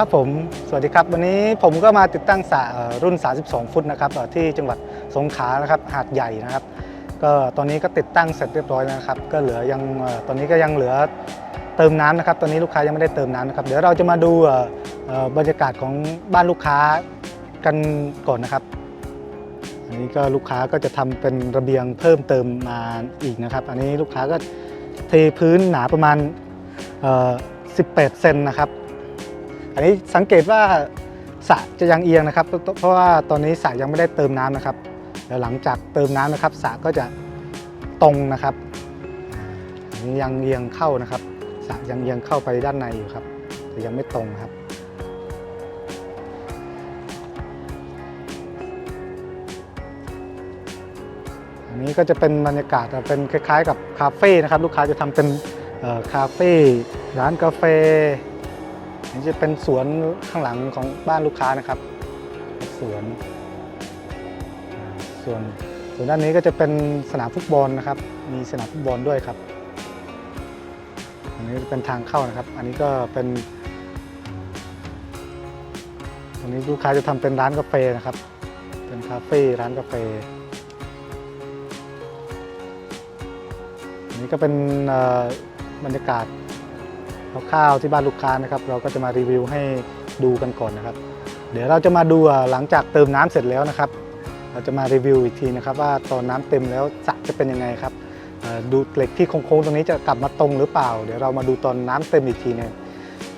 ครับผม สวัสดีครับ วันนี้ผมก็มาติดตั้งสระรุ่น 32 ฟุตนะครับที่จังหวัดสงขลานะครับ หาดใหญ่นะครับ ก็ตอนนี้ก็ติดตั้งเสร็จเรียบร้อยแล้วนะครับ ก็เหลือยังตอนนี้ก็ยังเหลือเติมน้ำนะครับ ตอนนี้ลูกค้ายังไม่ได้เติมน้ำนะครับ เดี๋ยวเราจะมาดูบรรยากาศของบ้านลูกค้ากันก่อนนะครับ อันนี้ก็ลูกค้าก็จะทำเป็นระเบียงเพิ่มเติมมาอีกนะครับ อันนี้ลูกค้าก็เทพื้นหนาประมาณ 18 เซนนะครับ อันนี้สังเกตว่าสระจะยังเอียงนะครับ เพราะว่าตอนนี้สระยังไม่ได้เติมน้ำนะครับเดี๋ยวหลังจากเติมน้ำนะครับสระก็จะตรงนะครับนนยังเอียงเข้านะครับสระยังเอียงเข้าไปด้านในอยู่ครับ แต่ยังไม่ตรงครับ อันนี้ก็จะเป็นบรรยากาศเป็นคล้ายๆ กับคาเฟ่นะครับ ลูกค้าจะทำเป็นคาเฟ่ร้านกาแฟ นี่จะเป็นสวนข้างหลังของบ้านลูกค้านะครับ สวน ส่วนส่วนด้านนี้ก็จะเป็นสนามฟุตบอลนะครับ มีสนามฟุตบอลด้วยครับ อันนี้เป็นทางเข้านะครับ อันนี้ก็เป็นตรงนี้ลูกค้าจะทำเป็นร้านกาแฟนะครับ เป็นคาเฟ่ร้านกาแฟอันนี้ก็เป็นบรรยากาศ คร่าวๆที่บ้านลูกค้านะครับ เราก็จะมารีวิวให้ดูกันก่อนนะครับ เดี๋ยวเราจะมาดูหลังจากเติมน้ำเสร็จแล้วนะครับ เราจะมารีวิวอีกทีนะครับ ว่าตอนน้ำเต็มแล้วสระจะเป็นยังไงครับดูเหล็กที่โค้งๆตรงนี้จะกลับมาตรงหรือเปล่า เดี๋ยวเรามาดูตอนน้ำเต็มอีกทีหนึง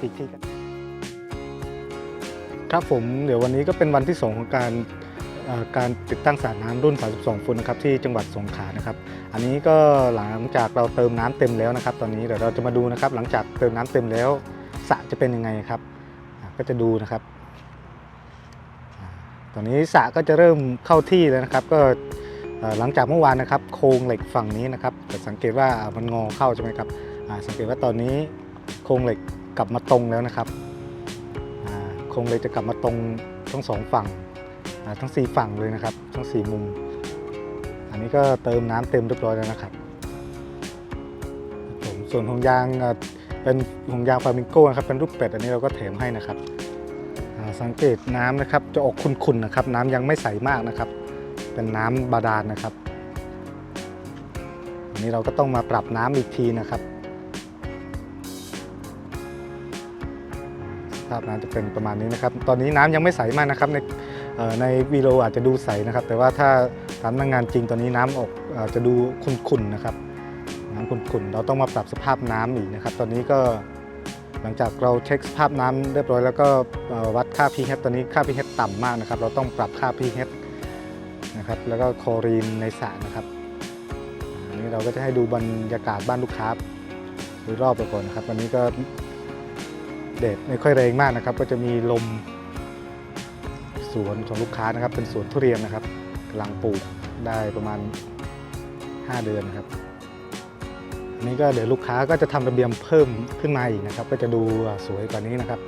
อีกทีกันครับผมเดี๋ยววันนี้ก็เป็นวันที่สองของการ การติดตั้งสระน้ำรุ่น 32 ฟุตนะครับที่จังหวัดสงขลานะครับ อันนี้ก็หลังจากเราเติมน้ำเต็มแล้วนะครับ ตอนนี้เดี๋ยวเราจะมาดูนะครับ หลังจากเติมน้ำเต็มแล้วสระจะเป็นยังไงครับ ก็จะดูนะครับ ตอนนี้สระก็จะเริ่มเข้าที่แล้วนะครับ ก็หลังจากเมื่อวานนะครับ โครงเหล็กฝั่งนี้นะครับจะสังเกตว่ามันงอเข้าใช่ไหมครับสังเกตว่าตอนนี้โครงเหล็กกลับมาตรงแล้วนะครับโครงเหล็กจะกลับมาตรงทั้งสองฝั่ง ทั้งสี่ฝั่งเลยนะครับ ทั้งสี่มุม อันนี้ก็เติมน้ำเต็มเรียบร้อยแล้วนะครับผมส่วนห่วงยางเป็นห่วงยางฟลามิงโก้นะครับเป็นรูปเป็ดอันนี้เราก็แถมให้นะครับสังเกตน้ำนะครับจะออกขุ่นๆนะครับ น้ำยังไม่ใสมากนะครับ เป็นน้ำบาดาลนะครับอันนี้เราก็ต้องมาปรับน้ำอีกทีนะครับ ภาพน้ำจะเป็นประมาณนี้นะครับ ตอนนี้น้ำยังไม่ใสมากนะครับ ในในวีดีโออาจจะดูใสนะครับ แต่ว่าถ้าตามหน้างงานจริงตอนนี้น้ำออกอ่อจะดูขุ่นๆนะครับ น้ำขุ่นๆ เราต้องมาปรับสภาพน้ำอีกนะครับ ตอนนี้ก็หลังจากเราเช็คสภาพน้ำเรียบร้อยแล้วก็วัดค่า pH ตอนนี้ค่า pH ต่ำมากนะครับ เราต้องปรับค่า pH นะครับแล้วก็คลอรีนในสระนะครับอันนี้เราก็จะให้ดูบรรยากาศบ้านลูกค้าโดยรอบไปก่อนนะครับวันนี้ก็ แดดไม่ค่อยแรงมากนะครับ ก็จะมีลมสวนของลูกค้านะครับ เป็นสวนทุเรียนนะครับกำลังปลูกได้ประมาณ 5 เดือนนะครับอันนี้ก็เดี๋ยวลูกค้าก็จะทำระเบียงเพิ่มขึ้นมาอีกนะครับ ก็จะดูสวยกว่านี้นะครับ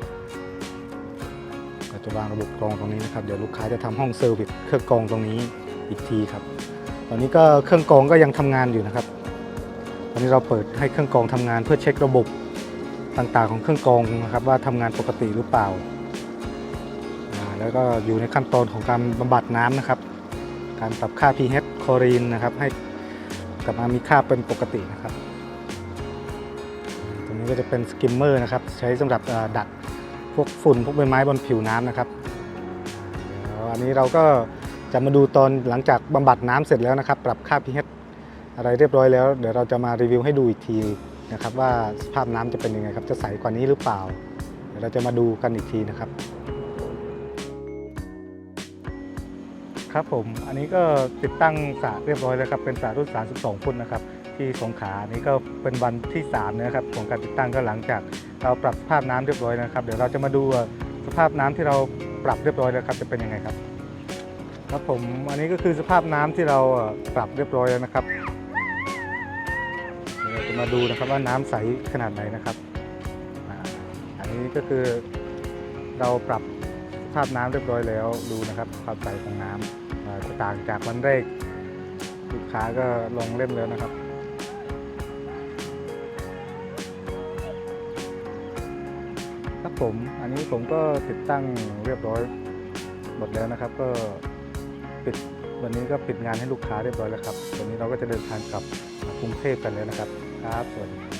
ก็จะวางระบบกรองตรงนี้นะครับ เดี๋ยวลูกค้าจะทำห้องเซอร์วิสเครื่องกรองตรงนี้อีกทีครับ ตอนนี้ก็เครื่องกรองก็ยังทำงานอยู่นะครับ ตอนนี้เราเปิดให้เครื่องกรองทำงานเพื่อเช็คระบบ ต่างๆของเครื่องกรองนะครับว่าทำงานปกติหรือเปล่า แล้วก็อยู่ในขั้นตอนของการบำบัดน้ำนะครับ การปรับค่า pH คลอรีนนะครับ ให้กลับมามีค่าเป็นปกตินะครับ ตรงนี้ก็จะเป็นสกิมเมอร์นะครับ ใช้สำหรับดักพวกฝุ่นพวกใบไม้บนผิวน้ำนะครับอันนี้เราก็จะมาดูตอนหลังจากบำบัดน้ำเสร็จแล้วนะครับ ปรับค่า pH อะไรเรียบร้อยแล้ว เดี๋ยวเราจะมารีวิวให้ดูอีกที นะครับว่าสภาพน้ำจะเป็นยังไงครับ จะใสกว่านี้หรือเปล่า เดี๋ยวเราจะมาดูกันอีกทีนะครับ ครับผมอันนี้ก็ติดตั้งสระเรียบร้อยแล้วครับเป็นสระรุ่น 32 ฟุตนะครับที่สงขลาอันนี้ก็เป็นวันที่3นะครับของการติดตั้งก็หลังจากเราปรับสภาพน้ำเรียบร้อยนะครับ เดี๋ยวเราจะมาดูสภาพน้ำที่เราปรับเรียบร้อยแล้วครับจะเป็นยังไงครับครับผมอันนี้ก็คือสภาพน้ำที่เราปรับเรียบร้อยแล้วนะครับ มาดูนะครับว่าน้ำใสขนาดไหนนะครับอันนี้ก็คือเราปรับภาพน้ำเรียบร้อยแล้วดูนะครับความใสของน้ำอ่าจะต่างจากวันแรกลูกค้าก็ลงเล่นแล้วนะครับครับผมอันนี้ผมก็ติดตั้งเรียบร้อยหมดแล้วนะครับ ก็ปิดวันนี้ก็ปิดงานให้ลูกค้าเรียบร้อยแล้วครับวันนี้เราก็จะเดินทางกลับกรุงเทพกันแล้วนะครับ ครับสวัสดีครับ